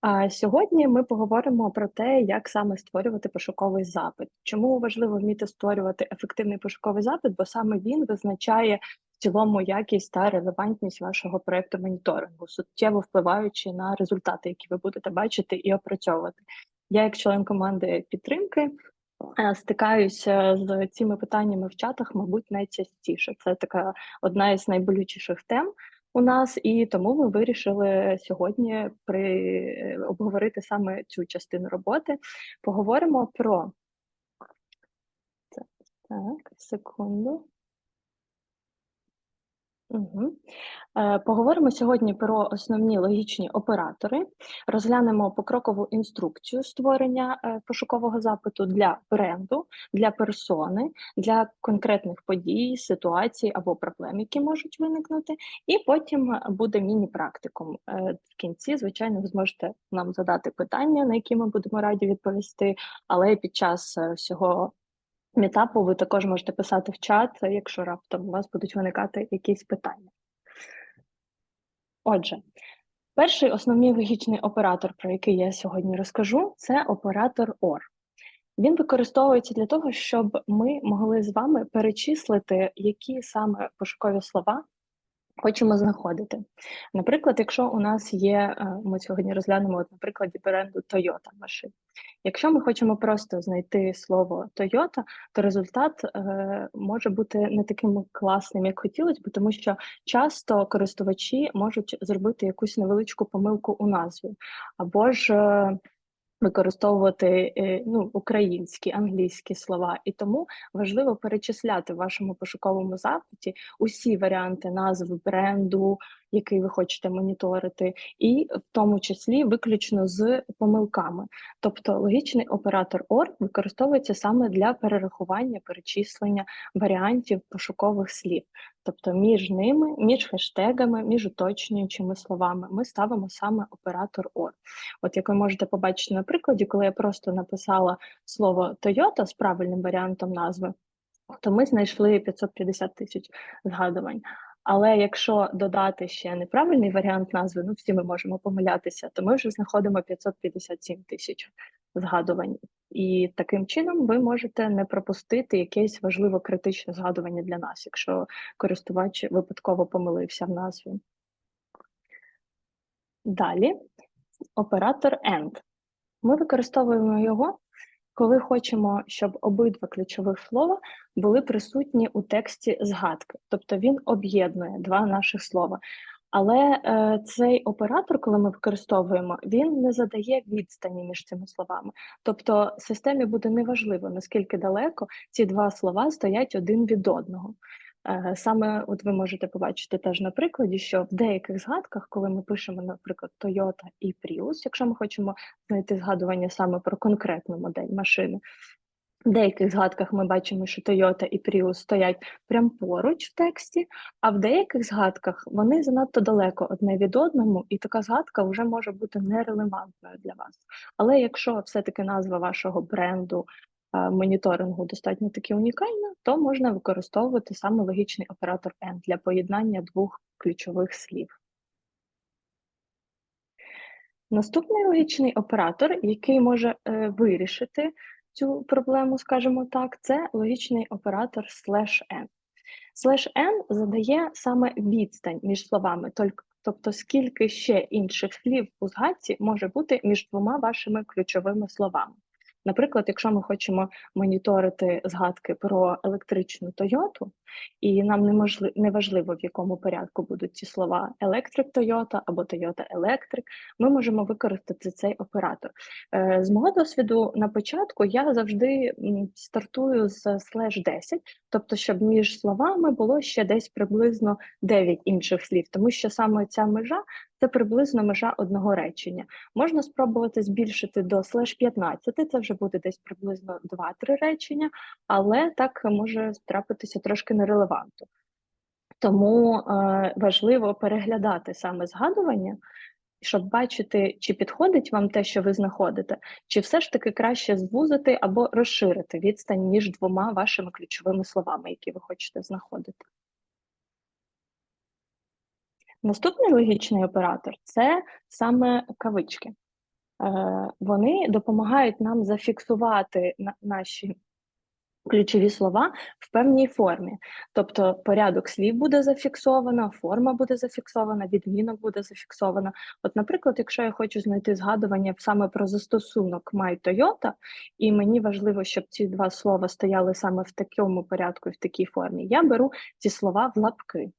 А сьогодні ми поговоримо про те, як саме створювати пошуковий запит. Чому важливо вміти створювати ефективний пошуковий запит, бо саме він визначає в цілому якість та релевантність вашого проекту моніторингу, суттєво впливаючи на результати, які ви будете бачити і опрацьовувати. Я, як член команди підтримки, е, стикаюся з цими питаннями в чатах, мабуть, найчастіше. Це така одна із найболючіших тем у нас, і тому ми вирішили сьогодні при обговорити саме цю частину роботи. Поговоримо про так, секунду. Угу. Поговоримо сьогодні про основні логічні оператори, розглянемо покрокову інструкцію створення е, пошукового запиту для бренду, для персони, для конкретних подій, ситуацій або проблем, які можуть виникнути, і потім буде міні-практикум. Е, в кінці, звичайно, ви зможете нам задати питання, на які ми будемо раді відповісти, але під час всього мітапу ви також можете писати в чат, якщо раптом у вас будуть виникати якісь питання. Отже, перший основний логічний оператор, про який я сьогодні розкажу, це оператор OR. Він використовується для того, щоб ми могли з вами перечислити, які саме пошукові слова хочемо знаходити. Наприклад, якщо у нас є, е, ми сьогодні розглянемо от, на прикладі бренду Toyota машин. Якщо ми хочемо просто знайти слово Toyota, то результат е, може бути не таким класним, як хотілося б, тому що часто користувачі можуть зробити якусь невеличку помилку у назві, або ж е, використовувати е, ну, українські, англійські слова, і тому важливо перечисляти в вашому пошуковому запиті усі варіанти назв бренду, який ви хочете моніторити, і в тому числі виключно з помилками. Тобто логічний оператор OR використовується саме для перерахування, перечислення варіантів пошукових слів. Тобто між ними, між хештегами, між уточнюючими словами ми ставимо саме оператор OR. От як ви можете побачити на прикладі, коли я просто написала слово Toyota з правильним варіантом назви, то ми знайшли 550 тисяч згадувань. Але якщо додати ще неправильний варіант назви, ну всі ми можемо помилятися, то ми вже знаходимо 557 тисяч згадувань. І таким чином ви можете не пропустити якесь важливо критичне згадування для нас, якщо користувач випадково помилився в назві. Далі оператор AND. Ми використовуємо його коли хочемо, щоб обидва ключових слова були присутні у тексті згадки, тобто він об'єднує два наших слова. Але е, цей оператор, коли ми використовуємо, він не задає відстані між цими словами. Тобто системі буде неважливо, наскільки далеко ці два слова стоять один від одного. Е, саме от ви можете побачити теж на прикладі, що в деяких згадках, коли ми пишемо, наприклад, Toyota і Prius, якщо ми хочемо знайти згадування саме про конкретну модель машини, в деяких згадках ми бачимо, що Toyota і Prius стоять прямо поруч в тексті, а в деяких згадках вони занадто далеко одне від одному, і така згадка вже може бути нерелевантною для вас. Але якщо все-таки назва вашого бренду моніторингу достатньо таки унікальна, то можна використовувати саме логічний оператор AND для поєднання двох ключових слів. Наступний логічний оператор, який може е, вирішити цю проблему, скажімо так, це логічний оператор slash n. Slash n задає саме відстань між словами, тобто скільки ще інших слів у згадці може бути між двома вашими ключовими словами. Наприклад, якщо ми хочемо моніторити згадки про електричну Тойоту, і нам неможливо неважливо, в якому порядку будуть ці слова Electric Toyota або Toyota Electric, ми можемо використати цей оператор. Е, з мого досвіду на початку я завжди стартую з slash 10, тобто, щоб між словами було ще десь приблизно 9 інших слів, тому що саме ця межа це приблизно межа одного речення. Можна спробувати збільшити до слеш 15, це вже буде десь приблизно 2-3 речення, але так може трапитися трошки нерелевантно. Тому е, важливо переглядати саме згадування, щоб бачити, чи підходить вам те, що ви знаходите, чи все ж таки краще звузити або розширити відстань між двома вашими ключовими словами, які ви хочете знаходити. Наступний логічний оператор це саме кавички. вони допомагають нам зафіксувати наші ключові слова в певній формі. Тобто порядок слів буде зафіксовано, форма буде зафіксована, відмінок буде зафіксовано. От, наприклад, якщо я хочу знайти згадування саме про застосунок My Toyota, і мені важливо, щоб ці два слова стояли саме в такому порядку, і в такій формі, я беру ці слова в лапки.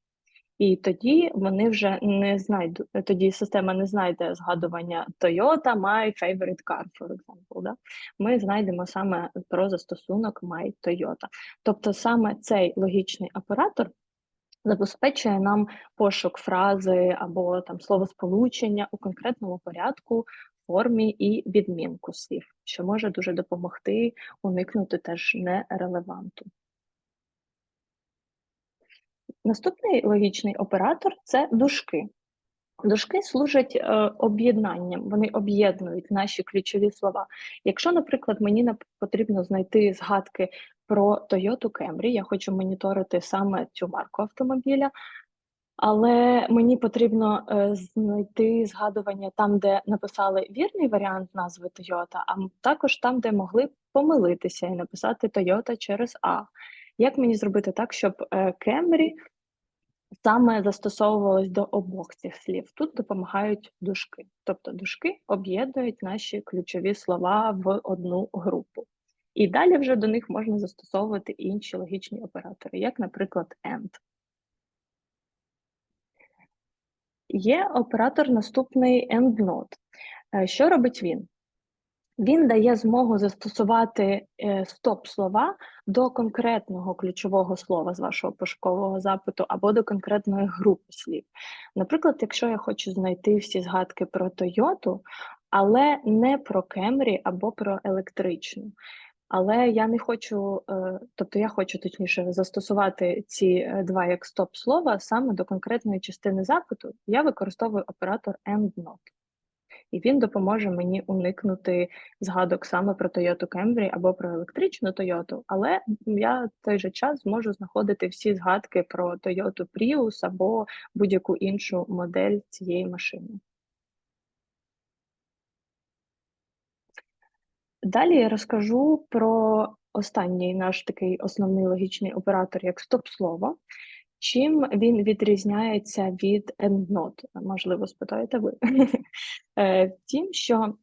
І тоді вони вже не знайдуть, тоді система не знайде згадування Toyota, my favorite car, for example. Да? Ми знайдемо саме про застосунок My Toyota. Тобто саме цей логічний оператор забезпечує нам пошук фрази або там словосполучення у конкретному порядку, формі і відмінку слів, що може дуже допомогти уникнути теж нерелеванту. Наступний логічний оператор це дужки. Дужки служать е, об'єднанням, вони об'єднують наші ключові слова. Якщо, наприклад, мені потрібно знайти згадки про Toyota Camry, я хочу моніторити саме цю марку автомобіля, але мені потрібно е, знайти згадування там, де написали вірний варіант назви Toyota, а також там, де могли помилитися і написати Toyota через А. Як мені зробити так, щоб е, саме застосовувалось до обох цих слів? Тут допомагають дужки. Тобто дужки об'єднують наші ключові слова в одну групу. І далі вже до них можна застосовувати інші логічні оператори, як, наприклад, AND. Є оператор наступний AND-NOT. Е, що робить він? Він дає змогу застосувати е, стоп-слова до конкретного ключового слова з вашого пошукового запиту або до конкретної групи слів. Наприклад, якщо я хочу знайти всі згадки про Тойоту, але не про Кемрі або про електричну. Але я не хочу, е, тобто я хочу точніше застосувати ці е, два як стоп-слова саме до конкретної частини запиту, я використовую оператор AND-NOT і він допоможе мені уникнути згадок саме про Toyota Camry або про електричну Toyota, але я в той же час зможу знаходити всі згадки про Toyota Prius або будь-яку іншу модель цієї машини. Далі я розкажу про останній наш такий основний логічний оператор як стоп-слово. Чим він відрізняється від EndNote? Можливо, спитаєте ви. Е, тим, що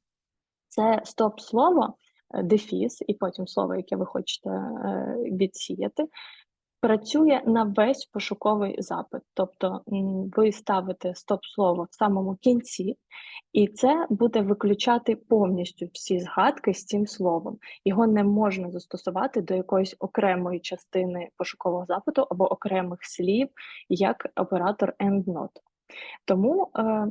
це стоп-слово, е, дефіс, і потім слово, яке ви хочете е, відсіяти, працює на весь пошуковий запит. Тобто ви ставите стоп-слово в самому кінці, і це буде виключати повністю всі згадки з цим словом. Його не можна застосувати до якоїсь окремої частини пошукового запиту або окремих слів, як оператор EndNote. Тому е,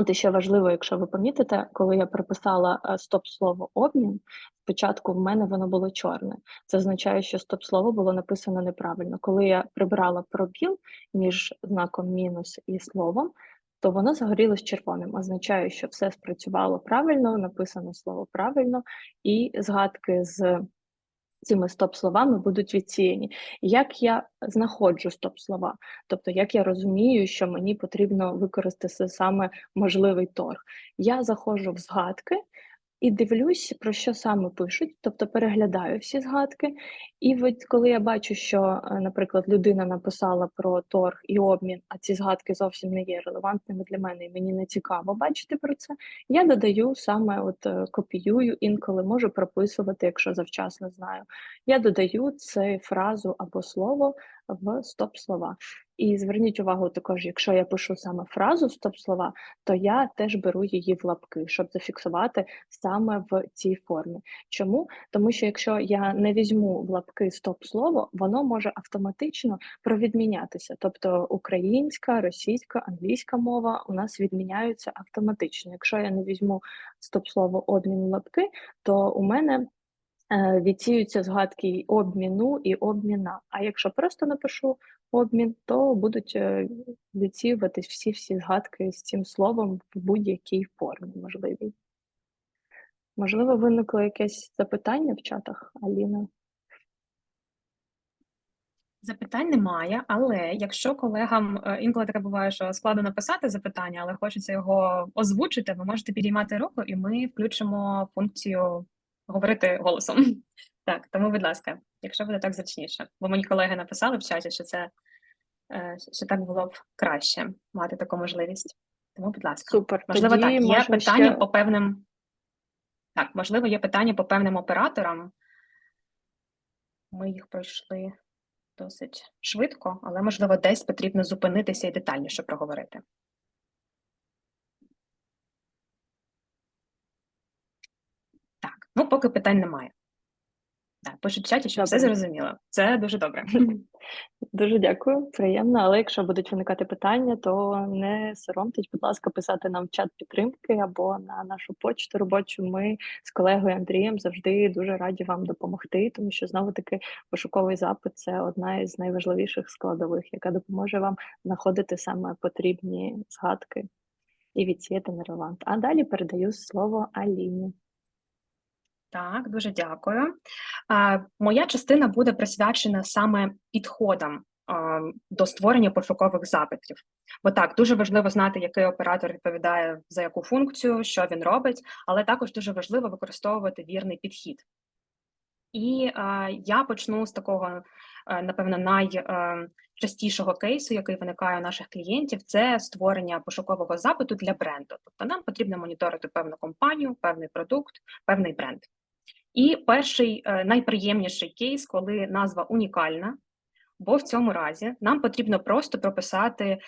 От ще важливо, якщо ви помітите, коли я приписала е, стоп-слово обмін, спочатку в мене воно було чорне. Це означає, що стоп-слово було написано неправильно. Коли я прибрала пробіл між знаком мінус і словом, то воно загорілось червоним. Означає, що все спрацювало правильно, написано слово правильно, і згадки з цими стоп-словами будуть відсіяні. Як я знаходжу стоп-слова, тобто як я розумію, що мені потрібно використати саме можливий торг. Я заходжу в згадки і дивлюсь, про що саме пишуть, тобто переглядаю всі згадки. І от коли я бачу, що, е, наприклад, людина написала про торг і обмін, а ці згадки зовсім не є релевантними для мене, і мені не цікаво бачити про це, я додаю саме, от е, копіюю, інколи можу прописувати, якщо завчасно знаю. Я додаю цю фразу або слово в стоп-слова. І зверніть увагу також, якщо я пишу саме фразу стоп-слова, то я теж беру її в лапки, щоб зафіксувати саме в цій формі. Чому? Тому що якщо я не візьму в лапки стоп-слово, воно може автоматично провідмінятися. Тобто українська, російська, англійська мова у нас відміняються автоматично. Якщо я не візьму стоп-слово обмін лапки, то у мене Е, відсіються згадки обміну і обміна. А якщо просто напишу обмін, то будуть е, відсіюватись всі-всі згадки з цим словом в будь-якій формі можливій. Можливо, виникло якесь запитання в чатах, Аліна? Запитань немає, але якщо колегам е, інколи таке буває, що складно написати запитання, але хочеться його озвучити, ви можете підіймати руку, і ми включимо функцію говорити голосом. Так, тому, будь ласка, якщо буде так зручніше, бо мені колеги написали в чаті, що це е, що так було б краще мати таку можливість. Тому, будь ласка, Супер. можливо, Тоді так, є питання ще... по певним. Так, можливо, є питання по певним операторам. Ми їх пройшли досить швидко, але, можливо, десь потрібно зупинитися і детальніше проговорити. Так, ну поки питань немає. Так, пишуть в чаті, що все зрозуміло. Це дуже добре. Дуже дякую, приємно. Але якщо будуть виникати питання, то не соромтесь, будь ласка, писати нам в чат підтримки або на нашу почту робочу. Ми з колегою Андрієм завжди дуже раді вам допомогти, тому що знову таки пошуковий запит це одна із найважливіших складових, яка допоможе вам знаходити саме потрібні згадки і відсіяти нерелевант. А далі передаю слово Аліні. Так, дуже дякую. Моя частина буде присвячена саме підходам до створення пошукових запитів. Бо так, дуже важливо знати, який оператор відповідає за яку функцію, що він робить, але також дуже важливо використовувати вірний підхід. І я почну з такого, напевно, найчастішого кейсу, який виникає у наших клієнтів, це створення пошукового запиту для бренду. Тобто нам потрібно моніторити певну компанію, певний продукт, певний бренд. І перший е, найприємніший кейс, коли назва унікальна, бо в цьому разі нам потрібно просто прописати е,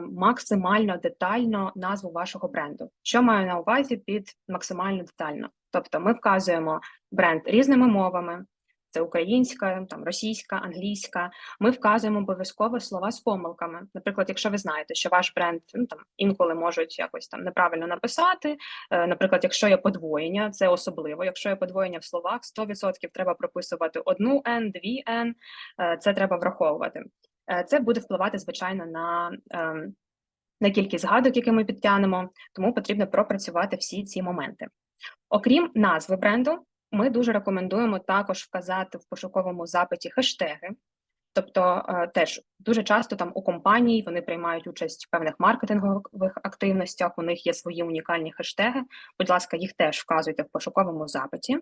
максимально детально назву вашого бренду. Що маю на увазі під максимально детально? Тобто ми вказуємо бренд різними мовами, це українська, там російська, англійська. Ми вказуємо обов'язково слова з помилками. Наприклад, якщо ви знаєте, що ваш бренд ну там інколи можуть якось там неправильно написати. Е, наприклад, якщо є подвоєння, це особливо. Якщо є подвоєння в словах, 100% треба прописувати одну n, дві n, е, Це треба враховувати. Е, це буде впливати звичайно на. Ем, на кількість згадок, які ми підтягнемо, тому потрібно пропрацювати всі ці моменти. Окрім назви бренду, ми дуже рекомендуємо також вказати в пошуковому запиті хештеги. Тобто, е, теж дуже часто там у компаній вони приймають участь в певних маркетингових активностях, у них є свої унікальні хештеги. Будь ласка, їх теж вказуйте в пошуковому запиті,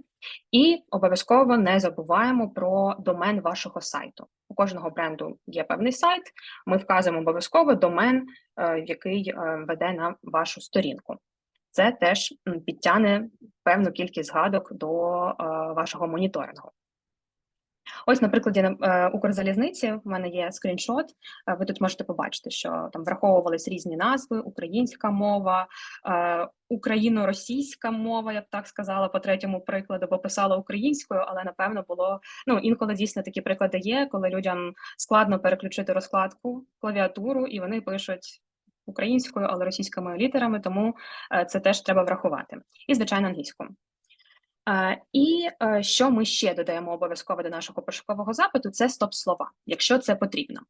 і обов'язково не забуваємо про домен вашого сайту. У кожного бренду є певний сайт. Ми вказуємо обов'язково домен, е, який е, веде на вашу сторінку це теж підтягне певну кількість згадок до е, вашого моніторингу. Ось, на прикладі е, Укрзалізниці в мене є скріншот. Е, ви тут можете побачити, що там враховувались різні назви: українська мова, україно-російська мова, я б так сказала, по третьому прикладу, бо писала українською, але напевно було ну інколи дійсно такі приклади є, коли людям складно переключити розкладку клавіатуру, і вони пишуть українською, але російськими літерами, тому е, це теж треба врахувати. І, звичайно, англійською. Е, і е, що ми ще додаємо обов'язково до нашого пошукового запиту, це стоп-слова, якщо це потрібно.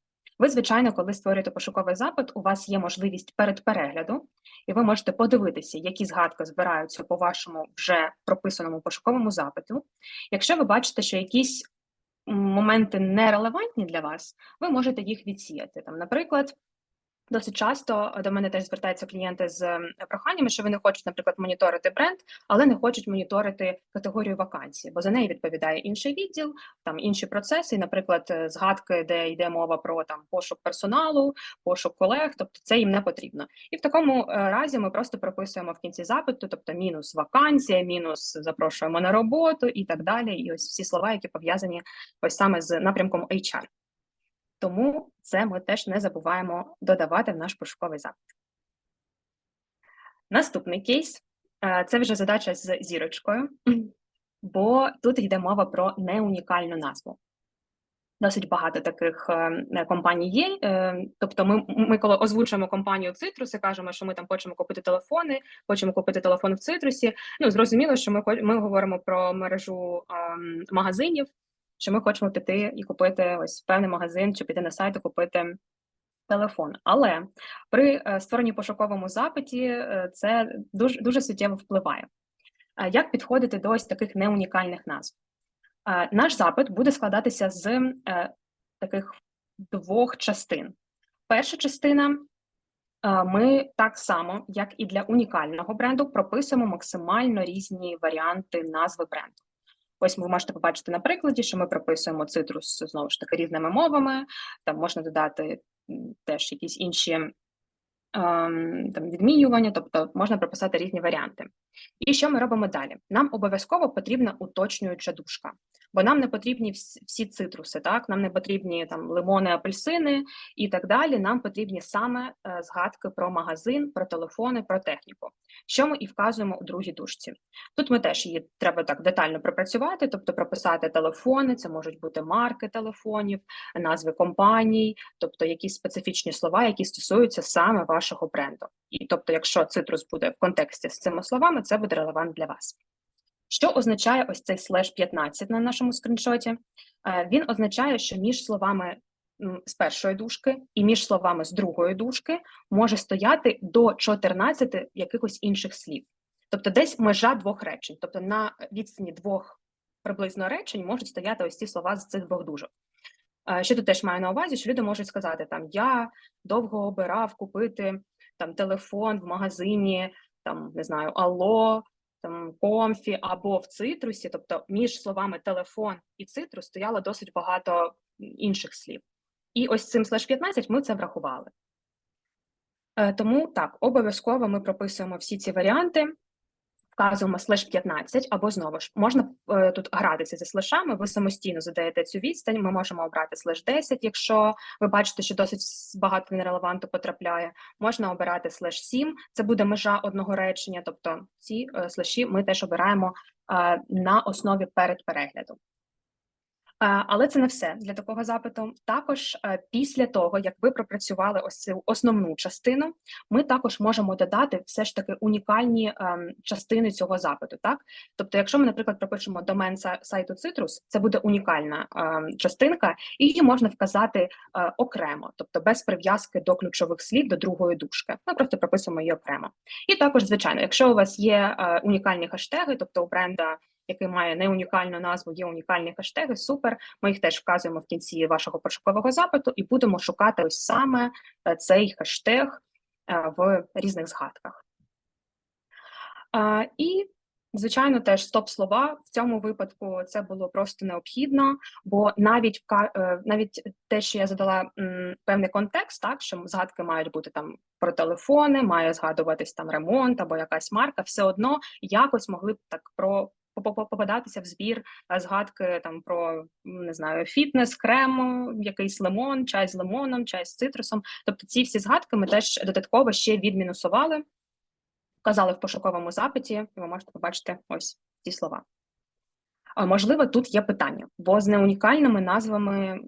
Ви, звичайно, коли створюєте пошуковий запит, у вас є можливість перед перегляду, і ви можете подивитися, які згадки збираються по вашому вже прописаному пошуковому запиту. Якщо ви бачите, що якісь моменти нерелевантні для вас, ви можете їх відсіяти. Там, Наприклад, Досить часто до мене теж звертаються клієнти з проханнями, що вони хочуть, наприклад, моніторити бренд, але не хочуть моніторити категорію вакансій, бо за неї відповідає інший відділ, там інші процеси, наприклад, е, згадки, де йде мова про там пошук персоналу, пошук колег, тобто це їм не потрібно. І в такому е, разі ми просто прописуємо в кінці запиту, тобто мінус вакансія, мінус запрошуємо на роботу і так далі. І ось всі слова, які пов'язані ось саме з напрямком HR. Тому це ми теж не забуваємо додавати в наш пошуковий запит. Наступний кейс е, це вже задача з зірочкою, бо тут йде мова про неунікальну назву. Досить багато таких е, компаній є. Е, тобто, ми ми коли озвучуємо компанію Citrus і кажемо, що ми там хочемо купити телефони, хочемо купити телефон в цитрусі. Ну зрозуміло, що ми ми говоримо про мережу магазинів, що ми хочемо піти і купити ось певний магазин чи піти на сайт і купити телефон. Але при е, створенні пошуковому запиті е, це дуже дуже суттєво впливає. Як підходити до ось таких неунікальних назв? Наш запит буде складатися з е, таких двох частин. Перша частина е, ми так само, як і для унікального бренду, прописуємо максимально різні варіанти назви бренду. Ось ви можете побачити на прикладі, що ми прописуємо цитрус знову ж таки різними мовами. Там можна додати теж якісь інші там відмінювання, тобто можна прописати різні варіанти. І що ми робимо далі? Нам обов'язково потрібна уточнююча дужка, бо нам не потрібні всі цитруси, так нам не потрібні там лимони, апельсини і так далі. Нам потрібні саме е, згадки про магазин, про телефони, про техніку, що ми і вказуємо у другій дужці. Тут ми теж її треба так детально пропрацювати, тобто прописати телефони, це можуть бути марки телефонів, назви компаній, тобто якісь специфічні слова, які стосуються саме вашого бренду. І тобто, якщо цитрус буде в контексті з цими словами, це буде релевант для вас. Що означає ось цей слеш 15 на нашому скріншоті? Е, Він означає, що між словами з першої дужки і між словами з другої дужки може стояти до 14 якихось інших слів. Тобто десь межа двох речень. Тобто на відстані двох приблизно речень можуть стояти ось ці слова з цих двох дужок. Е, Що тут теж маю на увазі, що люди можуть сказати там я довго обирав купити там телефон в магазині, там не знаю, Алло, там комфі або в цитрусі. Тобто між словами телефон і цитрус стояло досить багато інших слів. І ось цим слеш 15 ми це врахували. Е, Тому так, обов'язково ми прописуємо всі ці варіанти, вказуємо слеш 15, або знову ж можна е, тут гратися зі слешами, ви самостійно задаєте цю відстань. Ми можемо обрати слеш 10, якщо ви бачите, що досить багато нерелеванту потрапляє. Можна обирати слеш 7, це буде межа одного речення, тобто ці е, слеші ми теж обираємо е, на основі перед перегляду. Е, Але це не все для такого запиту. Також е, після того, як ви пропрацювали ось цю основну частину, ми також можемо додати все ж таки унікальні ем, частини цього запиту. Так, тобто, якщо ми, наприклад, пропишемо домен са- сайту Citrus, це буде унікальна ем, частинка, і її можна вказати е, окремо, тобто без прив'язки до ключових слів до другої дужки. Ми просто прописуємо її окремо. І також, звичайно, якщо у вас є унікальні хештеги, тобто у бренда який має не унікальну назву, є унікальні хештеги. Супер. Ми їх теж вказуємо в кінці вашого пошукового запиту і будемо шукати ось саме е, цей хештег е, в різних згадках. І, звичайно, теж стоп-слова в цьому випадку це було просто необхідно, бо навіть е, навіть те, що я задала певний контекст, так що згадки мають бути там про телефони, має згадуватись там ремонт або якась марка, все одно якось могли б так про попадатися в збір е, згадки там про не знаю фітнес, крем, якийсь лимон, чай з лимоном, чай з цитрусом. Тобто ці всі згадки ми теж додатково ще відмінусували, вказали в пошуковому запиті, і ви можете побачити ось ці слова. А, Можливо, тут є питання, бо з неунікальними назвами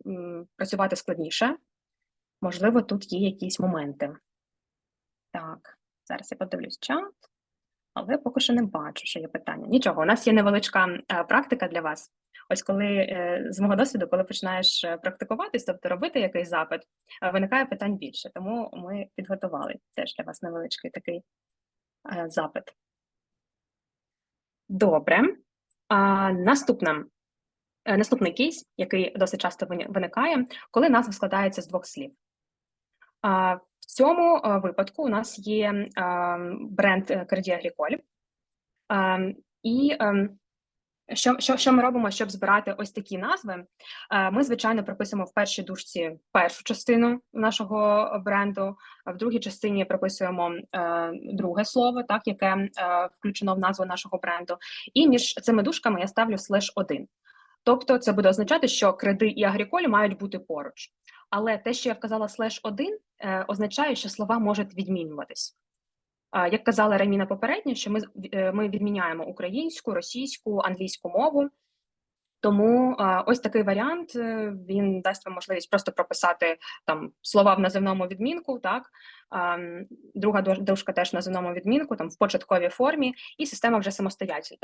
працювати складніше. Можливо, тут є якісь моменти. Так, зараз я подивлюсь чат, але поки що не бачу, що є питання. Нічого, у нас є невеличка е, практика для вас. Ось коли е, з мого досвіду, коли починаєш е, практикуватись, тобто робити якийсь запит, виникає питань більше. Тому ми підготували теж для вас невеличкий такий запит. Добре. А, наступна, наступний кейс, який досить часто виникає, коли назва складається з двох слів. Цьому е, випадку у нас є бренд е, Credit Agricole. І ем, що, що, що ми робимо, щоб збирати ось такі назви? Е, Ми, звичайно, прописуємо в першій дужці першу частину нашого бренду, в другій частині прописуємо друге слово, так, яке включено в назву нашого бренду. І між цими дужками я ставлю слеш 1. Тобто це буде означати, що креди і агріколь мають бути поруч. Але те, що я вказала слеш 1, е, означає, що слова можуть відмінюватись. Як казала Раміна попередньо, що ми, е, ми відміняємо українську, російську, англійську мову. Тому ось такий варіант е, він дасть вам можливість просто прописати там слова в називному відмінку, так друга дужка теж в називному відмінку, там в початковій формі, і система вже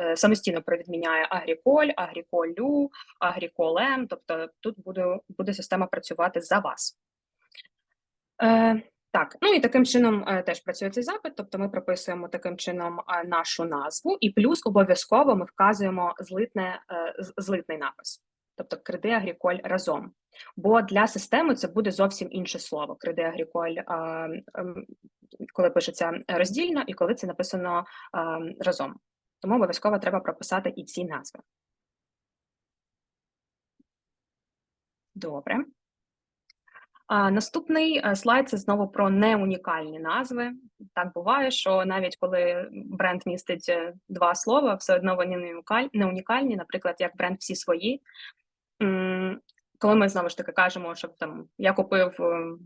е, самостійно провідміняє агріколь, агріколю, агріколем. Тобто тут буде, буде система працювати за вас. Так, ну і таким чином е, теж працює цей запит. Тобто ми прописуємо таким чином е, нашу назву, і плюс обов'язково ми вказуємо злитне, е, злитний напис, тобто креди агріколь разом. Бо для системи це буде зовсім інше слово Креде Агріколь, ем, коли пишеться роздільно і коли це написано разом. Тому обов'язково треба прописати і ці назви. Добре. Наступний е, слайд це знову про неунікальні назви. Так буває, що навіть коли бренд містить е, два слова, все одно вони не унікаль- не унікальні, наприклад, як бренд всі свої. Коли ми знову ж таки кажемо, що там я купив е,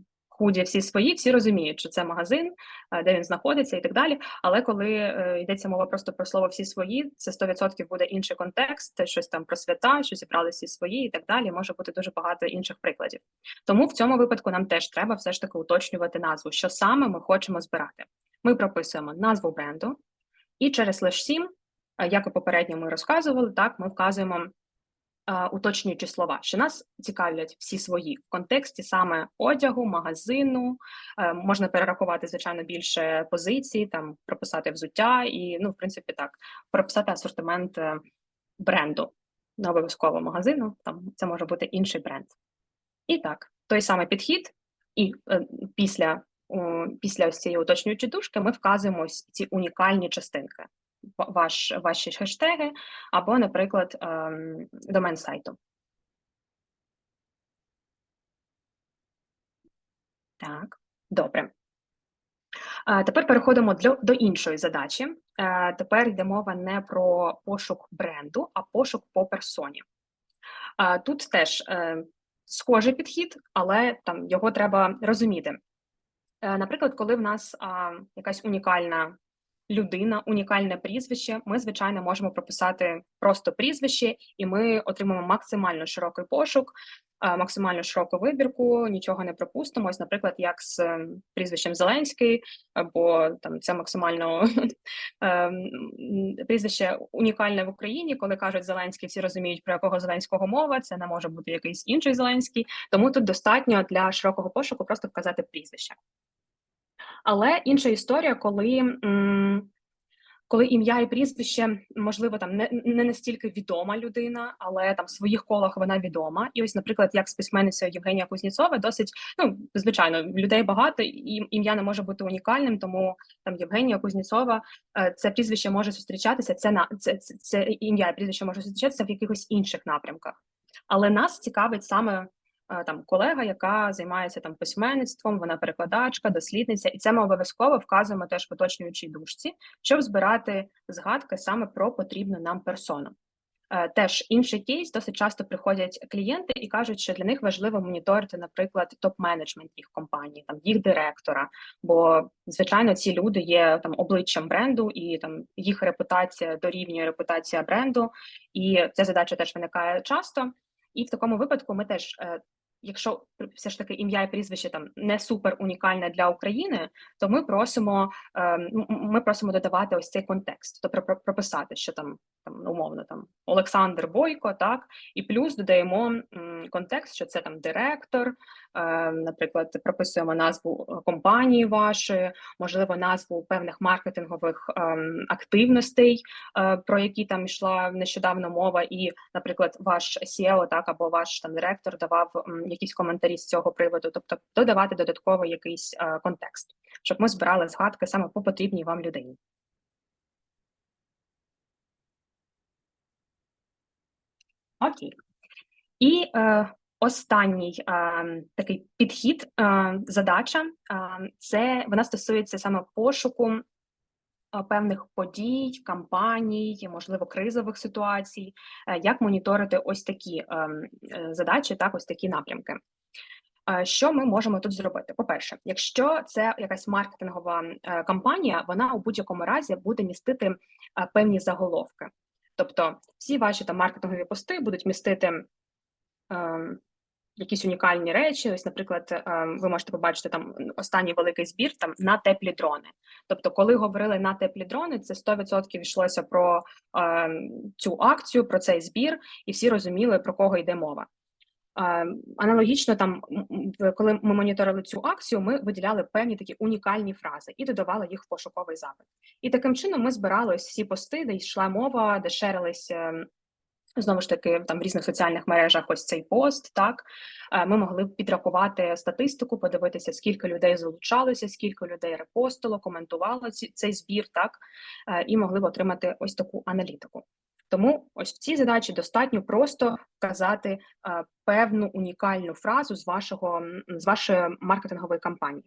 худі всі свої, всі розуміють, що це магазин, е, де він знаходиться і так далі. Але коли е, йдеться мова просто про слово всі свої, це 100% буде інший контекст, це щось там про свята, що зібрали всі свої і так далі. Може бути дуже багато інших прикладів. Тому в цьому випадку нам теж треба все ж таки уточнювати назву, що саме ми хочемо збирати. Ми прописуємо назву бренду, і через лиш 7, як і попередньо ми розказували, так ми вказуємо е, уточнюючі слова, що нас цікавлять всі свої в контексті саме одягу, магазину. Е, можна перерахувати звичайно більше позицій, там прописати взуття, і ну, в принципі, так, прописати асортимент е, бренду, не обов'язково магазину. Там це може бути інший бренд. І так, той самий підхід, і е, після, після цієї уточнюючої дужки ми вказуємо ці унікальні частинки, ваш, ваші хештеги або, наприклад, ем, домен сайту. Так, добре. Тепер переходимо до, іншої задачі. Е, Тепер йде мова не про пошук бренду, а пошук по персоні. Тут теж е, схожий підхід, але там його треба розуміти. Е, Наприклад, коли в нас якась унікальна людина, унікальне прізвище, ми, звичайно, можемо прописати просто прізвище, і ми отримаємо максимально широкий пошук, максимально широку вибірку, нічого не пропустимо. Ось, наприклад, як з ем, прізвищем Зеленський, або там це максимально ем, прізвище унікальне в Україні. Коли кажуть Зеленський, всі розуміють, про якого Зеленського мова. Це не може бути якийсь інший Зеленський. Тому тут достатньо для широкого пошуку просто вказати прізвище. Але інша історія, коли, коли ім'я і прізвище, можливо, там не, не настільки відома людина, але там в своїх колах вона відома. І ось, наприклад, як з письменницею Євгенія Кузніцова, досить ну звичайно, людей багато, і ім'я не може бути унікальним. Тому там Євгенія Кузніцова, е, це прізвище може зустрічатися. Це на це, це, це ім'я і прізвище може зустрічатися в якихось інших напрямках. Але нас цікавить саме там колега, яка займається там письменництвом, вона перекладачка, дослідниця, і це ми обов'язково вказуємо теж в уточнюючій дужці, щоб збирати згадки саме про потрібну нам персону. Е, Теж інший кейс досить часто приходять клієнти і кажуть, що для них важливо моніторити, наприклад, топ-менеджмент їх компанії, там їх директора. Бо звичайно ці люди є там обличчям бренду, і там їх репутація дорівнює репутація бренду, і ця задача теж виникає часто. І в такому випадку ми теж, е, якщо все ж таки ім'я і прізвище там не супер унікальне для України, то ми просимо е, м- м- ми просимо додавати ось цей контекст, тобто про- прописати, що там там умовно там Олександр Бойко, так. І плюс додаємо контекст, що це там директор, е, наприклад, прописуємо назву е, компанії вашої, можливо, назву певних маркетингових ем, активностей, е, про які там йшла нещодавно мова, і, наприклад, ваш SEO, так або ваш там директор давав якісь коментарі з цього приводу, тобто додавати додатково якийсь е, контекст, щоб ми збирали згадки саме по потрібній вам людині. Окей. І е, останній е, такий підхід, е, задача е, це вона стосується саме пошуку е, певних подій, кампаній, можливо, кризових ситуацій, е, як моніторити ось такі е, е, задачі, так, ось такі напрямки. Е, Що ми можемо тут зробити? По-перше, якщо це якась маркетингова кампанія, вона у будь-якому разі буде містити певні заголовки. Тобто всі ваші там маркетингові пости будуть містити ем, якісь унікальні речі. Ось, наприклад, ем, ви можете побачити там останній великий збір там на теплі дрони. Тобто, коли говорили на теплі дрони, це 100% йшлося про е, цю акцію, про цей збір, і всі розуміли, про кого йде мова. Ем, Аналогічно, там, коли ми моніторили цю акцію, ми виділяли певні такі унікальні фрази і додавали їх в пошуковий запит. І таким чином ми збирали всі пости, де йшла мова, де шерились ем, Знову ж таки, там в різних соціальних мережах ось цей пост, так е, ми могли підрахувати статистику, подивитися, скільки людей залучалося, скільки людей репостило, коментувало цей збір, так е, і могли б отримати ось таку аналітику. Тому ось в цій задачі достатньо просто вказати е, певну унікальну фразу з вашого з вашої маркетингової кампанії.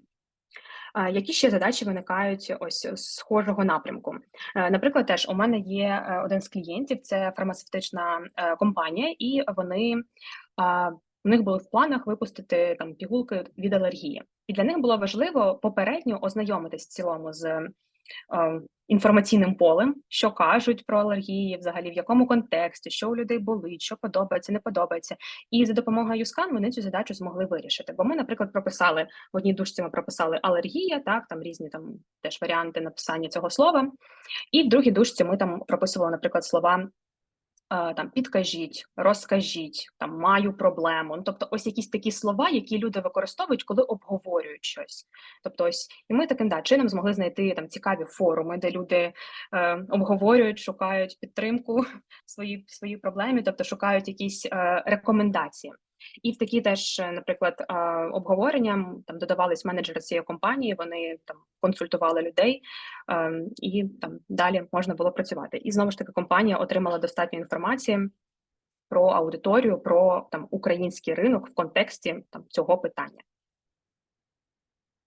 Е, Які ще задачі виникають ось з схожого напрямку? Е, Наприклад, теж у мене є один з клієнтів, це фармацевтична компанія, і вони у них було в планах випустити там пігулки від алергії. І для них було важливо попередньо ознайомитись в цілому з інформаційним полем, що кажуть про алергії, взагалі в якому контексті, що у людей болить, що подобається, не подобається. І за допомогою скан вони цю задачу змогли вирішити. Бо ми, наприклад, прописали в одній дужці ми прописали алергія, так там різні там теж варіанти написання цього слова. І в другій дужці ми там прописували, наприклад, слова. Е, Там підкажіть, розкажіть, там маю проблему. Ну, тобто, ось якісь такі слова, які люди використовують, коли обговорюють щось. Тобто, ось і ми таким да, чином змогли знайти там цікаві форуми, де люди е, обговорюють, шукають підтримку в своїй своїй тобто шукають якісь е, рекомендації. І в такі теж, е, наприклад, е, обговорення там додавались менеджери цієї компанії, вони там консультували людей, е, і там далі можна було працювати. І знову ж таки, компанія отримала достатньо інформації про аудиторію, про там український ринок в контексті там цього питання.